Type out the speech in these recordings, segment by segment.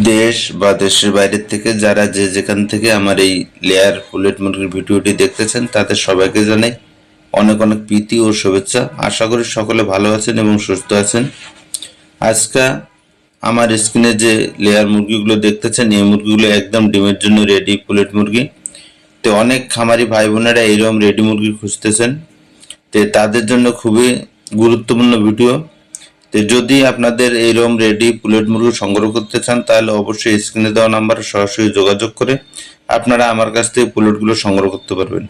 দেশ বা দেশের বাইরের থেকে যারা যে যেখান থেকে আমার এই লেয়ার পুলেট মুরগির ভিডিওটি দেখতেছেন, তাদের সবাইকে জানাই অনেক অনেক প্রীতি ও শুভেচ্ছা। আশা করি সকলে ভালো আছেন এবং সুস্থ আছেন। আজকে আমার স্ক্রিনে যে লেয়ার মুরগিগুলো দেখতেছেন, এই মুরগিগুলো একদম ডিমের জন্য রেডি পুলেট মুরগি। তো অনেক খামারি ভাই বোনেরা এইরকম রেডি মুরগি খুঁজতেছেন। তো তাদের জন্য খুবই গুরুত্বপূর্ণ ভিডিও যদি আপনাদের এইরকম রেডি পুলেট মুরগি সংগ্রহ করতে চান, তাহলে অবশ্যই স্ক্রিনে দেওয়া নাম্বারে সরাসরি যোগাযোগ করে আপনারা আমার কাছ থেকে পুলেটগুলো সংগ্রহ করতে পারবেন।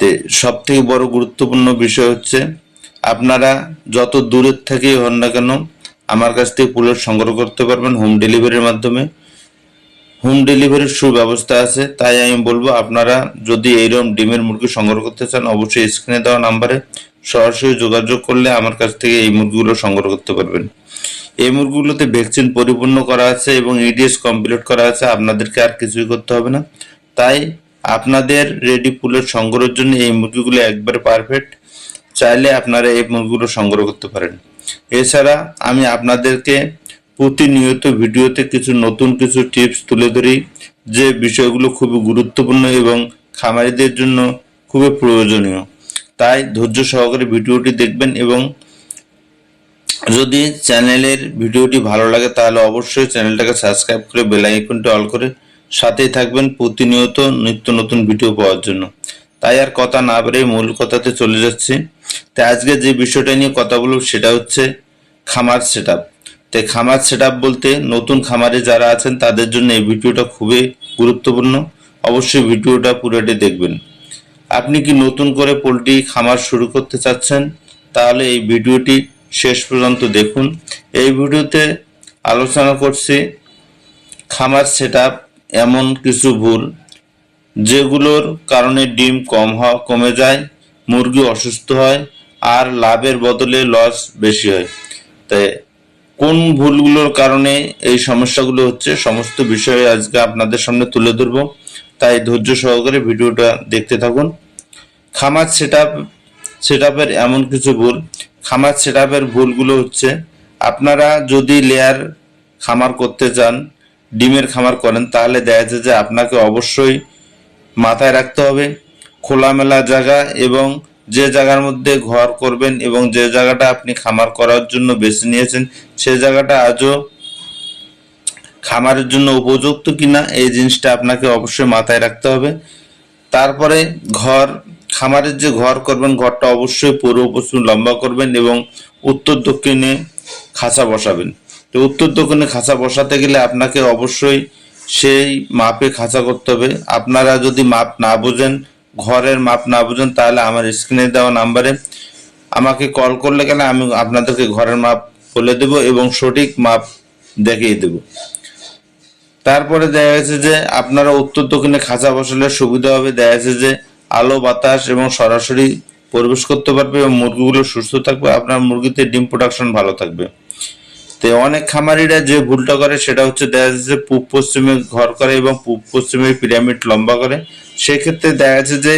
তো সব থেকে বড় গুরুত্বপূর্ণ বিষয় হচ্ছে, আপনারা যত দূরের থেকেই হন না কেন আমার কাছ থেকে পুলেট সংগ্রহ করতে পারবেন হোম ডেলিভারির মাধ্যমে। হোম ডেলিভারির সুব্যবস্থা আছে, তাই আমি বলব আপনারা যদি এইরকম ডিমের মুরগি সংগ্রহ করতে চান, অবশ্যই স্ক্রিনে দেওয়া নাম্বারে সরাসরি যোগাযোগ করলে আমার কাছ থেকে এই মুরগিগুলো সংগ্রহ করতে পারবেন। এই মুরগিগুলোতে ভ্যাকসিন পরিপূর্ণ করা আছে এবং ইডিএস কমপ্লিট করা আছে, আপনাদেরকে আর কিছুই করতে হবে না। তাই আপনাদের রেডি পুলের সংগ্রহের জন্য এই মুরগিগুলো একবারে পারফেক্ট চাইলে আপনারা এই মুরগিগুলো সংগ্রহ করতে পারেন। এছাড়া আমি আপনাদেরকে প্রতিনিয়ত ভিডিওতে কিছু নতুন কিছু টিপস তুলে ধরি, যে বিষয়গুলো খুবই গুরুত্বপূর্ণ এবং খামারিদের জন্য খুবই প্রয়োজনীয়। তাই ধৈর্য সহকারে ভিডিওটি দেখবেন এবং যদি চ্যানেলের ভিডিওটি ভালো লাগে তাহলে অবশ্যই চ্যানেলটাকে সাবস্ক্রাইব করে বেল আইকনটি অল করে সাথেই থাকবেন প্রতিনিয়ত নিত্য নতুন ভিডিও পাওয়ার জন্য। তাই আর কথা না বেড়ে মূল কথাতে চলে যাচ্ছি। তাই আজকে যে বিষয়টা নিয়ে কথা বলব সেটা হচ্ছে খামার সেট তাই খামার সেট বলতে নতুন খামারে যারা আছেন তাদের জন্য এই ভিডিওটা খুবই গুরুত্বপূর্ণ। অবশ্যই ভিডিওটা পুরোটি দেখবেন। আপনি কি নতুন করে পোলট্রি খামার শুরু করতে চাচ্ছেন? তাহলে এই ভিডিওটি শেষ পর্যন্ত দেখুন। এই ভিডিওতে আলোচনা করছি খামার সেট এমন কিছু ভুল যেগুলোর কারণে ডিম কম হওয়া, কমে যায়, মুরগি অসুস্থ হয়, আর লাভের বদলে লস বেশি হয়। তাই কোন ভুলগুলোর কারণে এই সমস্যাগুলো হচ্ছে সমস্ত বিষয়ে আজকে আপনাদের সামনে তুলে ধরবো। তাই ধৈর্য সহকারে ভিডিওটা দেখতে থাকুন। খামার সেট আপ সেট আপের এমন কিছু ভুল। খামার সেট আপের ভুলগুলো হচ্ছে, আপনারা যদি লেয়ার খামার করতে চান, ডিমের খামার করেন, তাহলে দেখা যায় যে আপনাকে অবশ্যই মাথায় রাখতে হবে। খোলামেলা জায়গা এবং যে জায়গার মধ্যে ঘর করবেন এবং যে জায়গাটা আপনি খামার করার জন্য বেছে নিয়েছেন, সে জায়গাটা আজও খামারের জন্য উপযুক্ত কিনা, এই জিনিসটা আপনাকে অবশ্যই মাথায় রাখতে হবে। তারপরে ঘর খামারের যে ঘর করবেন, ঘরটা অবশ্যই পূর্ব পশ্চিম লম্বা করবেন এবং উত্তর দক্ষিণে খাঁচা বসাবেন। তো উত্তর দক্ষিণে খাঁচা বসাতে গেলে আপনাকে অবশ্যই সেই মাপে খাঁচা করতে হবে। আপনারা যদি মাপ না বোঝেন, ঘরের মাপ না বোঝেন, তাহলে আমার স্ক্রিনে দেওয়া নাম্বারে আমাকে কল করলে গেলে আমি আপনাদেরকে ঘরের মাপ বলে দেব এবং সঠিক মাপ দেখিয়ে দেব। তারপরে দেখা গেছে যে আপনারা উত্তর দক্ষিণে খাঁচা বসালে সুবিধা হবে। দেখা যাচ্ছে যে আলো, বাতাস এবং সরাসরি প্রবেশ করতে পারবে এবং মুরগিগুলো সুস্থ থাকবে, আপনার মুরগিতে ডিম প্রোডাকশন ভালো থাকবে। তো অনেক খামারিরা যে ভুলটা করে সেটা হচ্ছে দেখা যাচ্ছে পূব পশ্চিমে ঘর করে এবং পূব পশ্চিমে পিরামিড লম্বা করে। সেক্ষেত্রে দেখা যাচ্ছে যে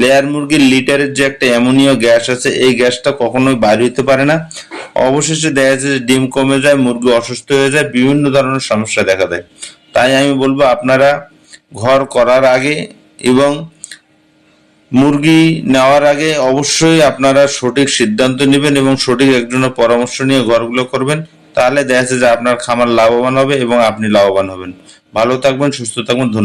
লেয়ার মুরগির লিটারের যে একটা অ্যামোনিয়া গ্যাস আছে, এই গ্যাসটা কখনোই বাইর হইতে পারে না। অবশেষে দেখা যাচ্ছে যে ডিম কমে যায়, মুরগি অসুস্থ হয়ে যায়, বিভিন্ন ধরনের সমস্যা দেখা দেয়। তাই আমি বলব আপনারা ঘর করার আগে এবং মুরগি নেওয়ার আগে অবশ্যই আপনারা সঠিক সিদ্ধান্ত নেবেন এবং সঠিক একজনের পরামর্শ নিয়ে ঘরগুলো করবেন। তাহলে দেখা যাচ্ছে যে আপনার খামার লাভবান হবে এবং আপনি লাভবান হবেন। ভালো থাকবেন, সুস্থ থাকবেন, ধন্যবাদ।